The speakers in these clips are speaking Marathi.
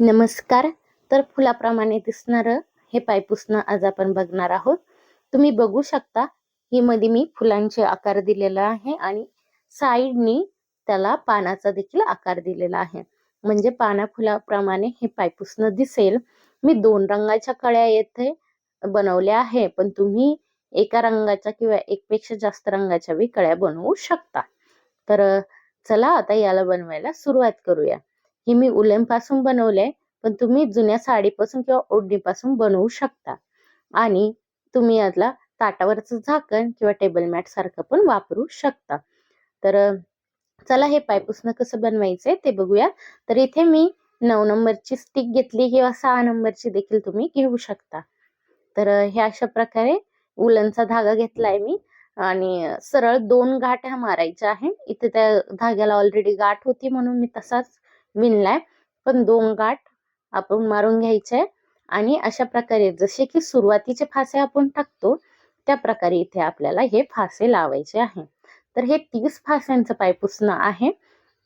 नमस्कार. तर फुलाप्रमाणे दिसणारं हे पायपुसणं आज आपण बघणार आहोत. तुम्ही बघू शकता ही मध्ये मी फुलांचे आकार दिलेला आहे आणि साईडनी त्याला पानाचा देखील आकार दिलेला आहे. म्हणजे पाना फुलाप्रमाणे हे पायपुसणं दिसेल. मी दोन रंगाच्या कळ्या येथे बनवल्या आहे पण तुम्ही एका रंगाच्या किंवा एकपेक्षा जास्त रंगाच्या बी कळ्या बनवू शकता. तर चला आता याला बनवायला सुरुवात करूया. ही मी उलनपासून बनवले पण तुम्ही जुन्या साडीपासून किंवा ओढणीपासून बनवू शकता. आणि तुम्ही यातला ताटावरचं झाकण किंवा टेबल मॅट सारखं पण वापरू शकता. तर चला हे पायपुसणं कसं बनवायचंय ते बघूया. तर इथे मी नऊ नंबरची स्टिक घेतली किंवा सहा नंबरची देखील तुम्ही घेऊ शकता. तर हे अशा प्रकारे उलनचा धागा घेतलाय मी. आणि सरळ दोन गाठ्या मारायच्या आहे इथे त्या धाग्याला ऑलरेडी गाठ होती म्हणून मी तसाच विणलाय पण दोन गाठ आपण मारून घ्यायचे आणि अशा प्रकारे जसे की सुरुवातीचे फासे आपण टाकतो त्या प्रकारे इथे आपल्याला हे फासे लावायचे आहे. तर हे तीस फास्यांचं पायपुसणं आहे.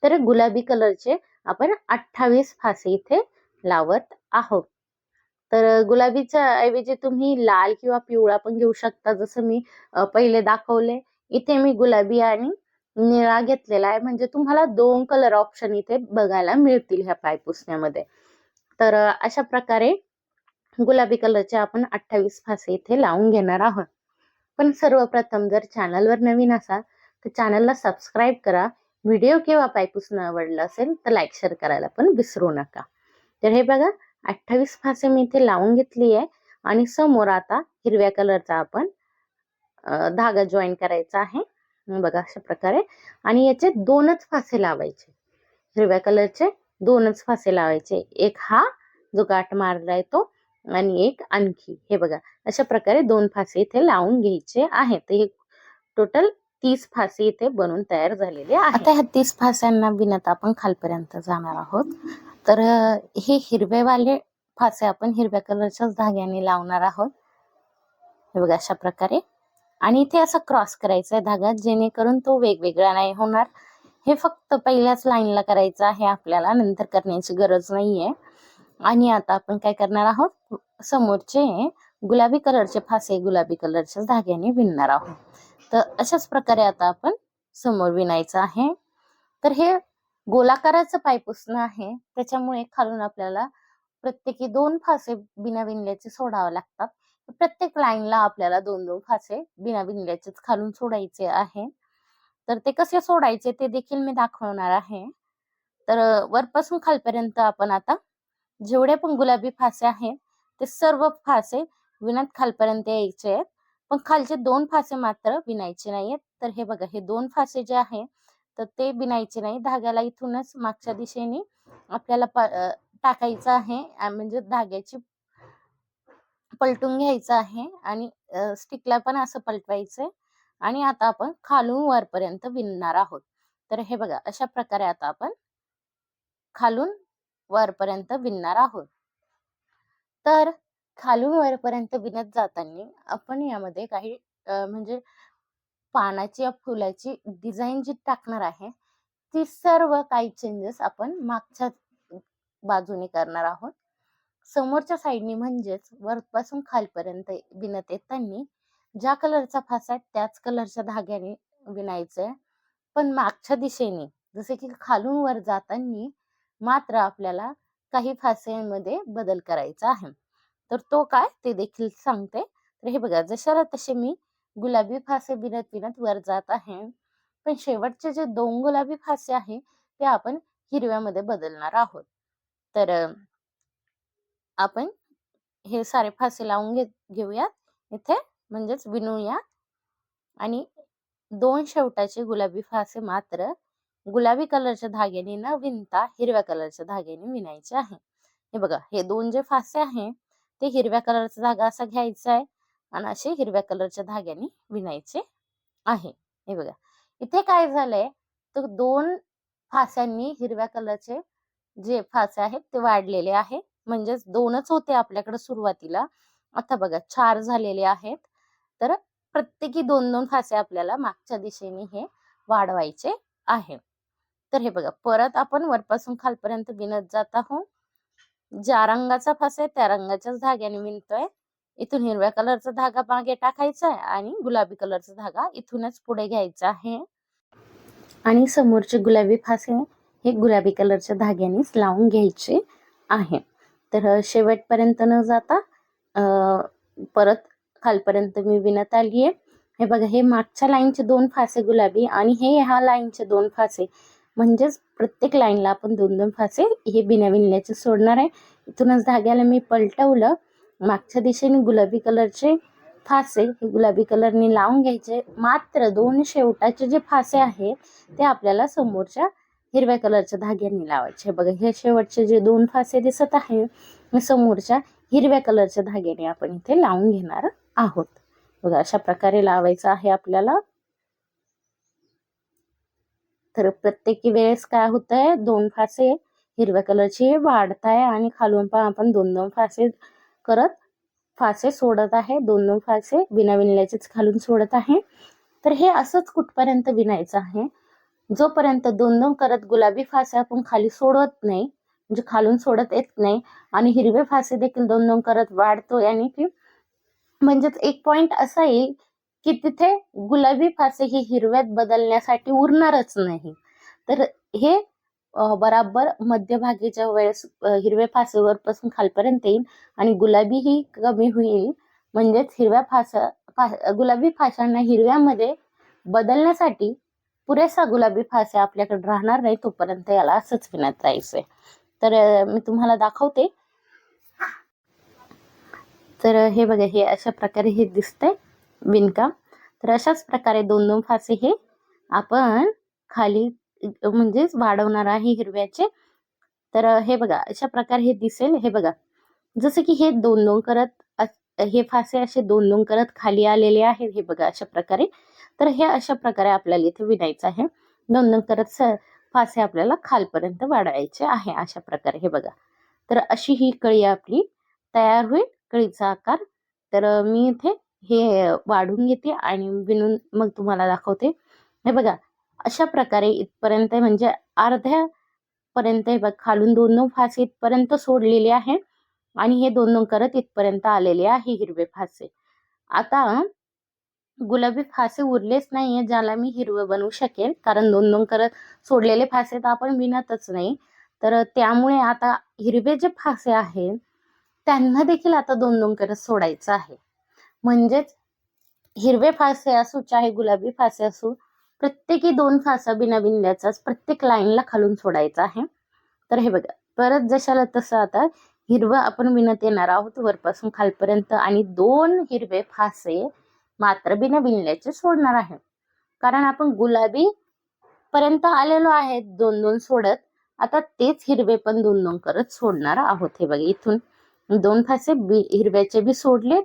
तर गुलाबी कलरचे आपण अठ्ठावीस फासे इथे लावत आहोत. तर गुलाबीच्या ऐवजी तुम्ही लाल किंवा पिवळा पण घेऊ शकता. जसं मी पहिले दाखवले इथे मी गुलाबी आणि निळा घेतलेला आहे. म्हणजे तुम्हाला दोन कलर ऑप्शन इथे बघायला मिळतील ह्या पायपुसण्यामध्ये तर अशा प्रकारे गुलाबी कलरचे आपण अठ्ठावीस फासे इथे लावून घेणार आहोत. पण सर्वप्रथम जर चॅनलवर नवीन असाल तर चॅनलला सबस्क्राईब करा. व्हिडिओ किंवा पायपुसणं आवडलं असेल तर लाईक शेअर करायला पण विसरू नका. तर हे बघा अठ्ठावीस फासे मी इथे लावून घेतली आहे. आणि समोर आता हिरव्या कलरचा आपण धागा जॉईन करायचा आहे. बघा अशा प्रकारे. आणि याचे दोनच फासे लावायचे. हिरव्या कलरचे दोनच फासे लावायचे. एक हा जो गाठ मारलाय तो आणि एक आणखी. हे बघा अशा प्रकारे दोन फासे इथे लावून घ्यायचे आहेत. तर हे टोटल तीस फासे इथे बनून तयार झालेले आता ह्या तीस फास्यांना बिनत आपण खालपर्यंत जाणार आहोत. तर हे हिरवेवाले फासे आपण हिरव्या कलरच्याच धाग्याने लावणार आहोत. हे बघा अशा प्रकारे. आणि इथे असं क्रॉस करायचा आहे धागा जेणेकरून तो वेगवेगळा नाही होणार. हे फक्त पहिल्याच लाईनला करायचं आहे आपल्याला नंतर करण्याची गरज नाहीये. आणि आता आपण काय करणार आहोत? समोरचे गुलाबी कलरचे फासे गुलाबी कलरच्या धाग्याने विणणार आहोत. तर अशाच प्रकारे आता आपण समोर विणायचं आहे. तर हे गोलाकाराचं पायपुसणं आहे. त्याच्यामुळे खालून आपल्याला प्रत्येकी दोन फासे बिना विणल्याचे सोडावे लागतात. प्रत्येक लाईनला आपल्याला दोन दोन फासे बिना विणल्याचेच खालून सोडायचे आहे. तर ते कसे सोडायचे ते देखील मी दाखवणार आहे. तर वरपासून खालपर्यंत आपण आता जेवढे पण गुलाबी फासे आहेत ते सर्व फासे विणत खालपर्यंत यायचे आहेत. पण खालचे दोन फासे मात्र विणायचे नाहीयेत. तर हे बघा हे दोन फासे जे आहे तर ते बिनायचे नाही. धाग्याला इथूनच मागच्या दिशेने आपल्याला टाकायचं आहे. म्हणजे धाग्याची पलटून घ्यायचं आहे आणि स्टिकला पण असं पलटवायचंय आणि आता आपण खालून वरपर्यंत विणणार आहोत. तर हे बघा अशा प्रकारे आता आपण खालून वरपर्यंत विणणार आहोत. तर खालून वरपर्यंत विणत जाताना आपण यामध्ये काही म्हणजे पानाची या फुलाची डिझाईन जी टाकणार आहे ती सर्व काही चेंजेस आपण मागच्या बाजूने करणार आहोत. समोरच्या साईडनी म्हणजेच वरपासून खालपर्यंत विणत येताना ज्या कलरचा फासा त्याच कलरच्या धाग्याने विणायचंय. पण मागच्या दिशेने जसे की खालून वर जाताना मात्र आपल्याला काही फास्यांमध्ये बदल करायचा आहे. तर तो काय ते देखील सांगते. तर हे बघा जशाला तसे मी गुलाबी फासे विणत विणत वर जात आहे पण शेवटचे जे दोन गुलाबी फासे आहे ते आपण हिरव्यामध्ये बदलणार आहोत. तर आपण हे सारे फासे लावून घे घेऊयात. इथे म्हणजेच विणूया. आणि दोन शेवटाचे गुलाबी फासे मात्र गुलाबी कलरच्या धाग्याने न विणता हिरव्या कलरच्या धाग्याने विणायचे आहे. हे बघा हे दोन जे फासे आहे ते हिरव्या कलरचा धागा असा घ्यायचा आहे आणि असे हिरव्या कलरच्या धाग्याने विणायचे आहे. हे बघा इथे काय झालंय तर दोन फास्यांनी हिरव्या कलरचे जे फासे आहेत ते वाढलेले आहे. म्हणजेच दोनच होते आपल्याकडे सुरुवातीला. आता बघा चार झालेले आहेत. तर प्रत्येकी दोन दोन फासे आपल्याला मागच्या दिशेने हे वाढवायचे आहे. तर हे बघा परत आपण वरपासून खालपर्यंत विणत जात आहोत. ज्या रंगाचा फास आहे त्या रंगाच्याच धाग्याने विणतोय. इथून हिरव्या कलरचा धागा मागे टाकायचा आहे आणि गुलाबी कलरचा धागा इथूनच पुढे घ्यायचा आहे. आणि समोरचे गुलाबी फासे हे गुलाबी कलरच्या धाग्यानेच लावून घ्यायचे आहे. तर शेवटपर्यंत न जाता परत खालपर्यंत मी विणत आली आहे हे बघा हे मागच्या लाईनचे दोन फासे गुलाबी आणि हे ह्या लाईनचे दोन फासे. म्हणजेच प्रत्येक लाईनला आपण दोन दोन फासे हे बिना विणल्याचे सोडणार आहे. इथूनच धाग्याला मी पलटवलं. मागच्या दिशेने गुलाबी कलरचे फासे हे गुलाबी कलरने लावून घ्यायचे. मात्र दोन शेवटाचे जे फासे आहेत ते आपल्याला समोरच्या हिरव्या कलरच्या धाग्याने लावायचे. बघा हे शेवटचे जे दोन फासे दिसत आहे समोरच्या हिरव्या कलरच्या धाग्याने आपण इथे लावून घेणार आहोत. बघा अशा प्रकारे लावायचं आहे आपल्याला. तर प्रत्येकी वेळेस काय होत आहे दोन फासे हिरव्या कलरचे वाढताय आणि खालून पण आपण दोन दोन फासे करत फासे सोडत आहे. दोन दोन फासे विना विणल्याचेच खालून सोडत आहे. तर हे असंच कुठपर्यंत विणायचं आहे? जोपर्यंत दोन दोन करत गुलाबी फासे आपण खाली सोडत नाही म्हणजे खालून सोडत येत नाही आणि हिरवे फासे देखील दोन दोन करत वाढतो आणि की म्हणजेच एक पॉइंट असा येईल की तिथे गुलाबी फासे ही हिरव्यात बदलण्यासाठी उरणारच नाही. तर हे बराबर मध्यभागीच्या वेळेस हिरव्या फासेवर पासून खालपर्यंत येईल आणि गुलाबी ही कमी होईल. म्हणजेच हिरव्या फासा फा गुलाबी फाशांना हिरव्यामध्ये बदलण्यासाठी पुरेसा गुलाबी फासे आपल्याकडे राहणार नाही तोपर्यंत याला असंच विणत जायचंय तर मी तुम्हाला दाखवते. तर हे बघा हे अशा प्रकारे हे दिसतंय विणकाम. तर अशाच प्रकारे दोन दोन फासे हे आपण खाली म्हणजेच वाढवणार आहे हिरव्याचे. तर हे बघा अशा प्रकारे हे दिसेल. हे बघा जसं की हे दोन दोन करत हे फासे असे दोन दोन करत खाली आलेले आहेत. हे बघा अशा प्रकारे. तर हे अशा प्रकारे आपल्याला इथे विणायचं आहे. दोन दोन करत स फासे आपल्याला खालपर्यंत वाढवायचे आहे अशा प्रकारे. हे बघा. तर अशी ही कळी आपली तयार होईल. कळीचा आकार. तर मी इथे हे वाढून घेते आणि विणून मग तुम्हाला दाखवते. हे बघा. अशा प्रकारे इथपर्यंत म्हणजे अर्ध्या पर्यंत हे बघ खालून दोन दोन फासे इथपर्यंत सोडलेले आहे. आणि हे दोन दोन करत इथपर्यंत आलेले आहे हिरवे फासे. आता गुलाबी फासे उरलेच नाहीये ज्याला मी हिरवं बनवू शकेल. कारण दोन दोन करत सोडलेले फासे तर आपण विणतच नाही. तर त्यामुळे आता हिरवे जे फासे आहेत त्यांना देखील आता दोन दोन करत सोडायचं आहे. म्हणजेच हिरवे फासे असू चाहे गुलाबी फासे असो प्रत्येकी दोन फासा बिना बिनल्याचाच प्रत्येक लाईनला खालून सोडायचा आहे. तर हे बघा परत जशाला तसं आता हिरवं आपण विणत येणार आहोत वरपासून खालपर्यंत आणि दोन हिरवे फासे मात्र बिना विणल्याचे सोडणार आहे. कारण आपण गुलाबी पर्यंत आलेलो आहे दोन दोन सोडत. आता तेच हिरवे पण दोन दोन करत सोडणार आहोत हे बघा. इथून दोन फासे बी हिरव्याचे बी सोडलेत.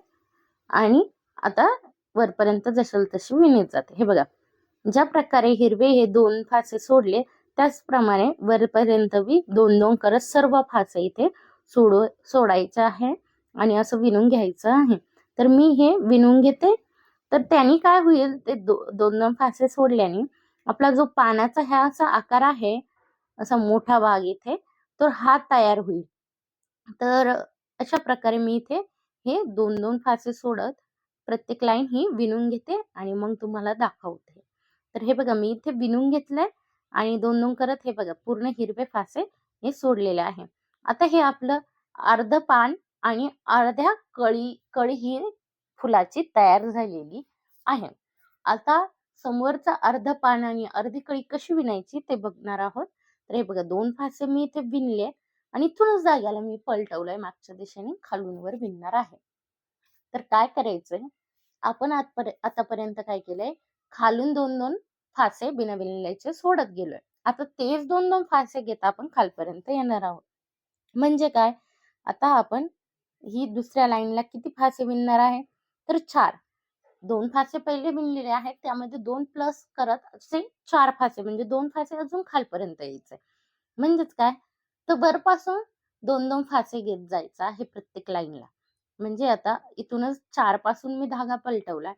आणि आता वरपर्यंत जसेल तशी विणत जाते. हे बघा. ज्या प्रकारे हिरवे हे दोन फासे सोडले त्याचप्रमाणे वरपर्यंत बी दोन दोन करत सर्व फासे इथे सोडू सोडायचं आहे आणि असं विणून घ्यायचं आहे. तर मी हे विणून घेते. तर त्यांनी काय होईल ते दो दोन दोन फासे सोडल्याने आपला जो पानाचा ह्या असा आकार आहे असा मोठा भाग इथे तर हा तयार होईल. तर अशा प्रकारे मी इथे हे दोन दोन फासे सोडत प्रत्येक लाईन ही विणून घेते आणि मग तुम्हाला दाखवते. तर हे बघा मी इथे विणून घेतलंय आणि दोन दोन करत हे बघा पूर्ण हिरवे फासे हे सोडलेले आहे. आता हे आपलं अर्ध पान आणि अर्ध्या कळी कळी ही फुलाची तयार झालेली आहे. आता समोरचा अर्ध पान आणि अर्धी कळी कशी विणायची ते बघणार आहोत. तर हे बघा दोन फासे मी इथे विणले आणि इथूनच जाग्याला मी पलटवलंय. मागच्या दिशेने खालून वर विणणार आहे. तर काय करायचंय? आपण आतापर्यंत काय केलंय? खालून दोन दोन फासे बिना विणल्याचे सोडत गेलोय. आता तेच दोन दोन फासे घेता आपण खालपर्यंत येणार आहोत. म्हणजे काय? आता आपण ही दुसऱ्या लाईनला किती फासे विणणार आहे? तर चार. दोन फासे पहिले विणलेले आहेत त्यामध्ये दोन प्लस करत असे चार फासे म्हणजे दोन फासे अजून खालपर्यंत यायचे. म्हणजेच काय? तर वरपासून दोन दोन फासे घेत जायचं हे प्रत्येक लाईनला. म्हणजे आता इथूनच चारपासून मी धागा पलटवलाय.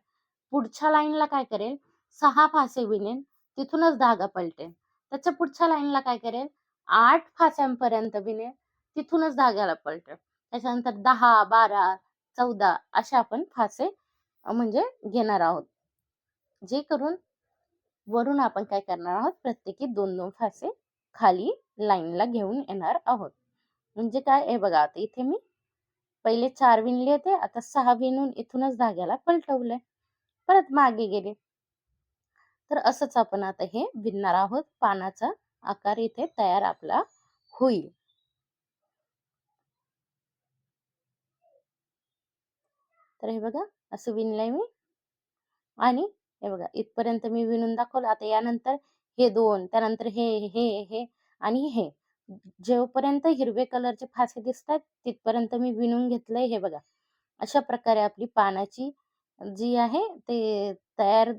पुढच्या लाईनला काय करेल? सहा फासे विणेन तिथूनच धागा पलटेन त्याच्या पुढच्या लाईनला काय करेल? आठ फास्यांपर्यंत विणेन तिथूनच धाग्याला पलटेन त्याच्यानंतर दहा बारा चौदा असे आपण फासे म्हणजे घेणार आहोत. जे करून वरून आपण काय करणार आहोत? प्रत्येकी दोन दोन फासे खाली लाईनला घेऊन येणार आहोत. म्हणजे काय? हे बघा आता इथे मी पहिले चार विणले होते आता सहा विणून इथूनच धाग्याला पलटवलंय. परत मागे गेले. तर असंच आपण आता हे विणणार आहोत. पानाचा आकार इथे तयार आपला होईल. तर हे बघा असं विणलंय मी. आणि हे बघा इथपर्यंत मी विणून दाखवलं. आता यानंतर हे दोन त्यानंतर हे हे हे आणि हे. जेवपर्यंत हिरवे कलरचे फासे दिसतात तिथपर्यंत मी विणून घेतलंय हे बघा. अशा प्रकारे आपली पानाची जी आहे ते तयार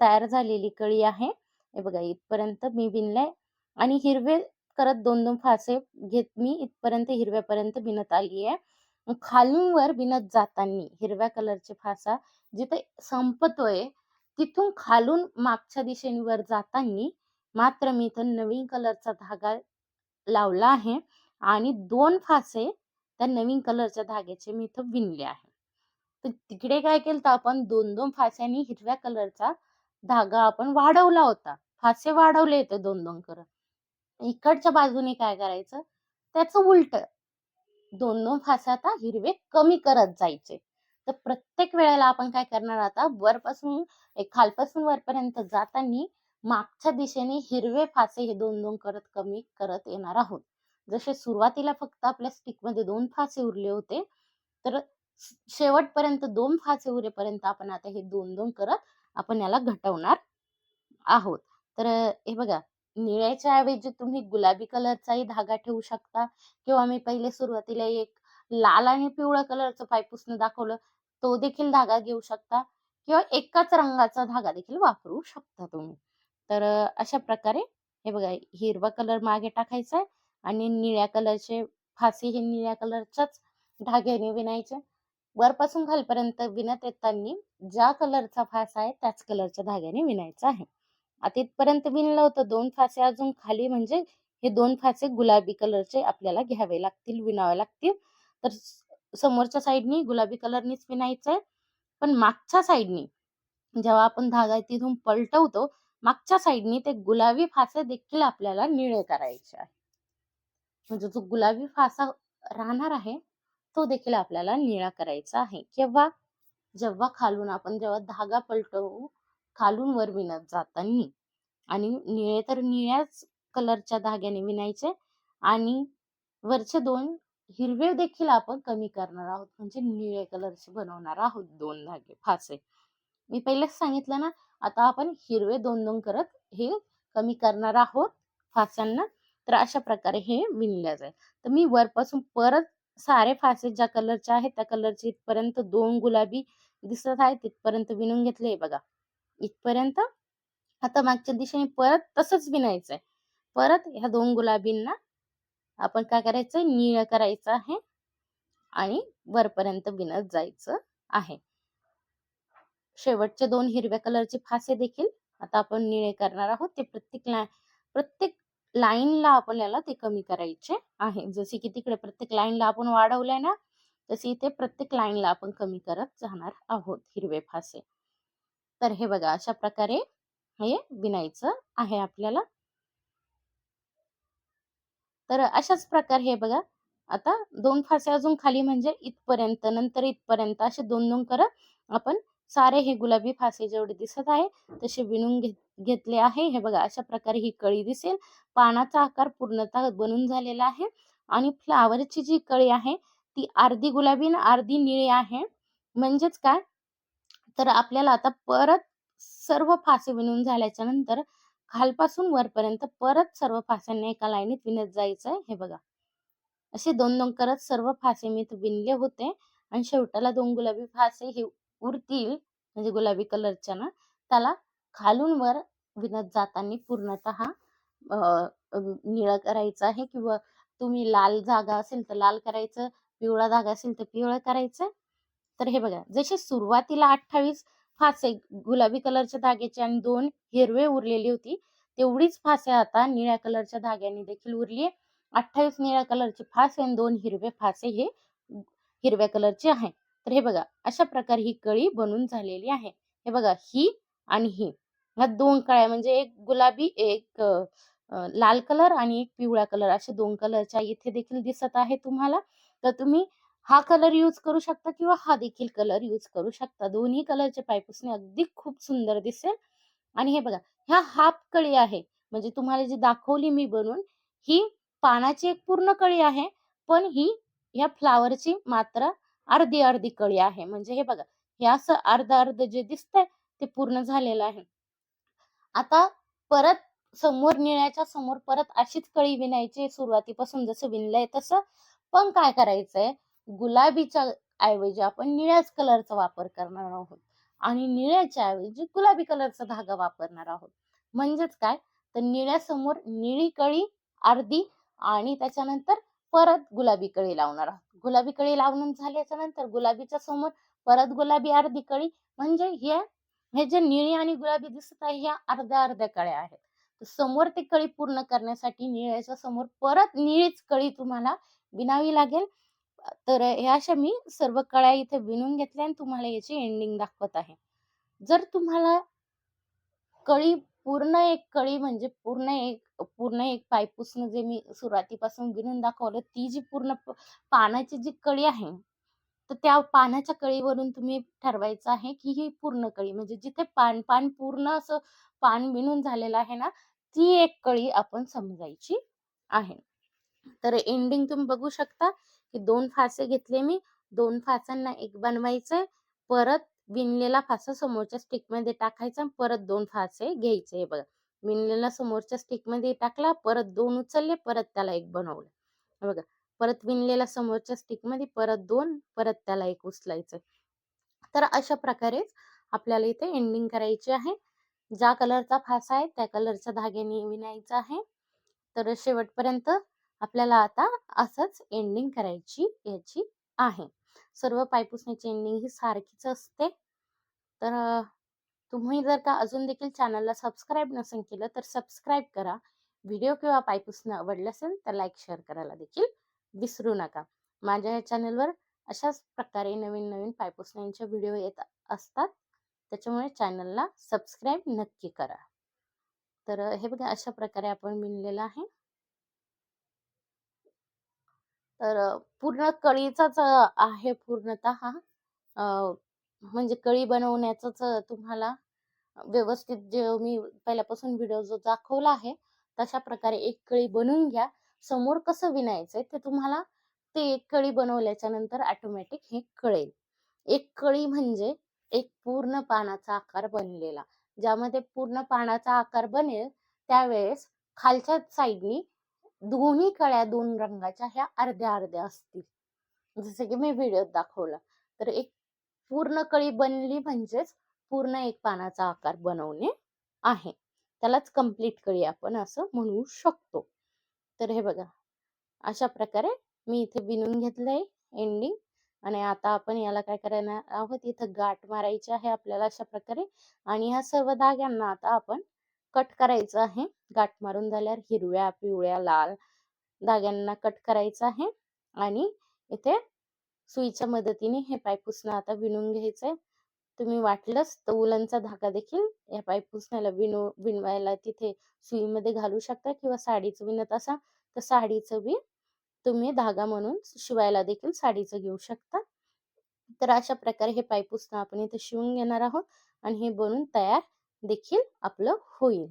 तयार झालेली कळी आहे. हे बघा इथपर्यंत मी विणलंय. आणि हिरवे करत दोन दोन फासे घेत मी इथपर्यंत हिरव्यापर्यंत विणत आली आहे खालून वर विणत जाताना हिरव्या कलरचे फासा जिथे संपतोय तिथून खालून मागच्या दिशेने वर जाताना मात्र मी इथं नवीन कलरचा धागा लावला आहे आणि दोन फासे त्या नवीन कलरच्या धाग्याचे मी इथं विणले आहे. तर तिकडे काय केलं तर आपण? दोन दोन फास्यांनी हिरव्या कलरचा धागा आपण वाढवला होता. फासे वाढवले होते दोन दोन करत इकडच्या बाजूने काय करायचं? त्याचं उलट दोन दोन फासे आता हिरवे कमी करत जायचे. तर प्रत्येक वेळेला आपण काय करणार आता? वरपासून एक खालपासून वरपर्यंत जाताना मागच्या दिशेने हिरवे फासे हे दोन दोन करत कमी करत येणार आहोत. जसे सुरुवातीला फक्त आपल्या स्टिकमध्ये दोन फासे उरले होते तर शेवटपर्यंत दोन फासे उरेपर्यंत आपण आता हे दोन दोन करत आपण याला घटवणार आहोत. तर हे बघा निळ्याच्या ऐवजी तुम्ही गुलाबी कलरचाही धागा ठेवू शकता. किंवा मी पहिले सुरुवातीला एक लाल आणि पिवळ्या कलरचं पायपुसणं दाखवलं तो देखील धागा घेऊ शकता. किंवा एकाच रंगाचा धागा देखील वापरू शकता तुम्ही. तर अशा प्रकारे हे बघा हिरवा कलर मागे टाकायचा आहे आणि निळ्या कलरचे फासे हे निळ्या कलरच्याच धाग्याने विणायचे. वरपासून खालपर्यंत विणत येताना ज्या कलरचा फासा आहे त्याच कलरच्या धाग्याने विणायचा आहे. आता इथपर्यंत विणलं होतं दोन फासे अजून खाली म्हणजे हे दोन फासे गुलाबी कलरचे आपल्याला घ्यावे लागतील विणावे लागतील. तर समोरच्या साईडनी गुलाबी कलरनीच विणायचंय. पण मागच्या साईडनी जेव्हा आपण धागा तिथून पलटवतो मागच्या साईडनी ते गुलाबी फासे देखील आपल्याला निळे करायचे आहे. म्हणजे जो गुलाबी फासा राहणार आहे तो देखील आपल्याला निळा करायचा आहे. केव्हा? जेव्हा खालून आपण जेव्हा धागा पलटवू खालून वर विणत जातानी. आणि निळे तर निळ्याच कलरच्या धाग्याने विणायचे. आणि वरचे दोन हिरवे देखील आपण कमी करणार आहोत. म्हणजे निळे कलरचे बनवणार आहोत दोन धागे फासे मी पहिलेच सांगितलं ना आता आपण हिरवे दोन दोन करत हे कमी करणार आहोत फास्यांना तर अशा प्रकारे हे विणलं जाईल. तर मी वरपासून परत सारे फासे ज्या कलरचे आहेत त्या कलरचे इथपर्यंत दोन गुलाबी दिसत आहेत तिथपर्यंत विणून घेतले. बघा. इथपर्यंत. आता मागच्या दिशेने परत तसंच विणायचंय. परत ह्या दोन गुलाबींना आपण काय करायचंय? निळ करायचं आहे आणि वरपर्यंत विणत जायचं आहे. शेवटचे दोन हिरव्या कलरचे फासे देखील आता आपण निळे करणार आहोत. ते प्रत्येक ला प्रत्येक लाईनला आपल्याला ते कमी करायचे आहे. जसे की तिकडे प्रत्येक लाईनला आपण वाढवलंय ना तसे इथे प्रत्येक लाईनला आपण कमी करत जाणार आहोत हिरवे फासे. तर हे बघा अशा प्रकारे हे विणायचं आहे आपल्याला. तर अशाच प्रकारे हे बघा आता दोन फासे अजून खाली म्हणजे इथपर्यंत नंतर इथपर्यंत असे दोन दोन करत आपण सारे हे गुलाबी फासे जेवढे दिसत आहे तसे विणून घेतले आहे. हे बघा अशा प्रकारे ही कळी दिसेल. पानाचा आकार पूर्णतः बनून झालेला आहे आणि फ्लावरची जी कळी आहे ती अर्धी गुलाबी आणि अर्धी निळी आहे. म्हणजेच काय? तर आपल्याला आता परत सर्व फासे विणून झाल्याच्यानंतर खालपासून वरपर्यंत परत सर्व फास्यांना एका लाईनीत विणत जायचंय हे बघा. असे दोन दोन करत सर्व फासे मी विणले होते आणि शेवटाला दोन गुलाबी फासे हे उरतील म्हणजे गुलाबी कलरच्या ना त्याला खालून वर विणत जाताना पूर्णतः निळं करायचं आहे किंवा तुम्ही लाल जागा असेल तर लाल करायचं पिवळा धागा असेल तर पिवळं करायचं. तर हे बघा जसे सुरुवातीला अठ्ठावीस फासे गुलाबी कलरच्या धाग्याचे आणि दोन हिरवे उरलेली होती तेवढीच फासे आता निळ्या कलरच्या धाग्याने देखील उरली अठ्ठावीस निळ्या कलरचे फासे आणि दोन हिरवे फासे हे हिरव्या कलरचे आहे. तर हे बघा अशा प्रकारे ही कळी बनून झालेली आहे. हे बघा ही आणि ही. ह्या दोन कळ्या म्हणजे एक गुलाबी एक लाल कलर आणि एक पिवळा कलर. अशा दोन कलरच्या इथे देखील दिसत आहे तुम्हाला. तर तुम्ही हा कलर यूज करू शकता किंवा हा देखील कलर यूज करू शकता. दोन्ही कलरचे पायपुसणे अगदी खूप सुंदर दिसेल. आणि हे बघा ह्या हाफ कळी आहे. म्हणजे तुम्हाला जी दाखवली मी बनवून ही पानाची एक पूर्ण कळी आहे पण ही ह्या फ्लावरची मात्र अर्धी अर्धी कळी आहे. म्हणजे हे बघा हे असं अर्ध अर्ध जे दिसतंय ते पूर्ण झालेलं आहे. आता परत समोर निळ्याच्या समोर परत अशीच कळी विणायची सुरुवातीपासून जसं विणलंय तसं पण काय करायचंय? गुलाबीच्या ऐवजी आपण निळ्याच कलरचा वापर करणार आहोत. आणि निळ्याच्या ऐवजी गुलाबी कलरचा धागा वापरणार आहोत. म्हणजेच काय? तर निळ्यासमोर निळी कळी अर्धी आणि त्याच्यानंतर परत गुलाबी कळी लावणार आहोत. गुलाबी कळी लावून झाल्याच्यानंतर गुलाबीच्या समोर परत गुलाबी अर्धी कळी. म्हणजे हे हे जे निळी आणि गुलाबी दिसत आहे ह्या अर्ध्या अर्ध्या कळ्या आहेत. समोर ते कळी पूर्ण करण्यासाठी निळ्याच्या समोर परत निळीच कळी तुम्हाला बिनावी लागेल. तर ह्या अशा मी सर्व कळ्या इथे विणून घेतल्या आणि तुम्हाला याची एंडिंग दाखवत आहे. जर तुम्हाला कळी पूर्ण एक कळी म्हणजे पूर्ण एक पूर्ण एक पायपुसणं जे मी सुरुवातीपासून विणून दाखवलं ती जी पूर्ण पानाची जी कळी आहे तर त्या पानाच्या कळीवरून तुम्ही ठरवायचं आहे की ही पूर्ण कळी म्हणजे जिथे पान पान पूर्ण असं पान विणून झालेलं आहे ना ती एक कळी आपण समजायची आहे. तर एंडिंग तुम्ही बघू शकता. की दोन फासे घेतले मी दोन फासांना एक बनवायचंय परत विणलेला फासा समोरच्या स्टिकमध्ये टाकायचा परत दोन फासे घ्यायचे हे बघा. विणलेला समोरच्या स्टिकमध्ये टाकला परत दोन उचलले परत त्याला एक बनवलं. बघा परत विणलेला समोरच्या स्टिकमध्ये परत दोन परत त्याला एक उचलायचं. तर अशा प्रकारेच आपल्याला इथे एंडिंग करायची आहे. ज्या कलरचा फासा आहे त्या कलरच्या धाग्याने विणायचा आहे. तर शेवटपर्यंत आपल्याला आता असंच एंडिंग करायची याची आहे. सर्व पायपुसण्याची एंडिंग ही सारखीच असते. तर तुम्ही जर का अजून देखील चॅनलला सबस्क्राईब नसेल केलं तर सबस्क्राईब करा. व्हिडिओ किंवा पायपुसणं आवडलं असेल तर लाईक शेअर करायला देखील विसरू नका. माझ्या या चॅनलवर अशाच प्रकारे नवीन नवीन पायपुसण्यांचे व्हिडिओ येत असतात. त्याच्यामुळे चॅनलला सबस्क्राईब नक्की करा. तर हे बघा अशा प्रकारे आपण विणलेलं आहे. तर पूर्ण कळीचाच आहे पूर्णतः म्हणजे कळी बनवण्याचाच तुम्हाला व्यवस्थित जे मी पहिल्यापासून व्हिडिओ जो दाखवला आहे तशा प्रकारे एक कळी बनवून घ्या. समोर कसं विणायचंय ते तुम्हाला ते एक कळी बनवल्याच्या नंतर ऑटोमॅटिक हे कळेल. एक कळी म्हणजे एक पूर्ण पानाचा आकार बनलेला. ज्यामध्ये पूर्ण पानाचा आकार बनेल त्यावेळेस खालच्या साईडनी दोन्ही कळ्या दोन रंगाच्या ह्या अर्ध्या अर्ध्या असतील. जसं की मी व्हिडिओत दाखवला. तर एक पूर्ण कळी बनली म्हणजेच पूर्ण एक पानाचा आकार बनवणे आहे. त्यालाच कंप्लीट कळी आपण असं म्हणू शकतो. तर हे बघा. अशा प्रकारे मी इथे विणून घेतलंय एंडिंग आणि आता आपण याला काय करणार आहोत? इथं गाठ मारायची आहे आपल्याला अशा प्रकारे. आणि ह्या सर्व धाग्यांना आता आपण कट करायचं आहे. गाठ मारून झाल्यावर हिरव्या पिवळ्या लाल धाग्यांना कट करायचं आहे आणि इथे सुईच्या मदतीने हे पायपुसणं आता विणून घ्यायचंय. तुम्ही वाटलंच तर उलनचा धागा देखील या पायपुसण्याला विणू विणवायला तिथे सुईमध्ये घालू शकता किंवा साडीचं विणत असा तर साडीचं बी तुम्ही धागा म्हणून शिवायला देखील साडीचं घेऊ शकता. तर अशा प्रकारे हे पायपुसणं आपण इथे शिवून घेणार आहोत आणि हे बनून तयार देखील आपलं होईल.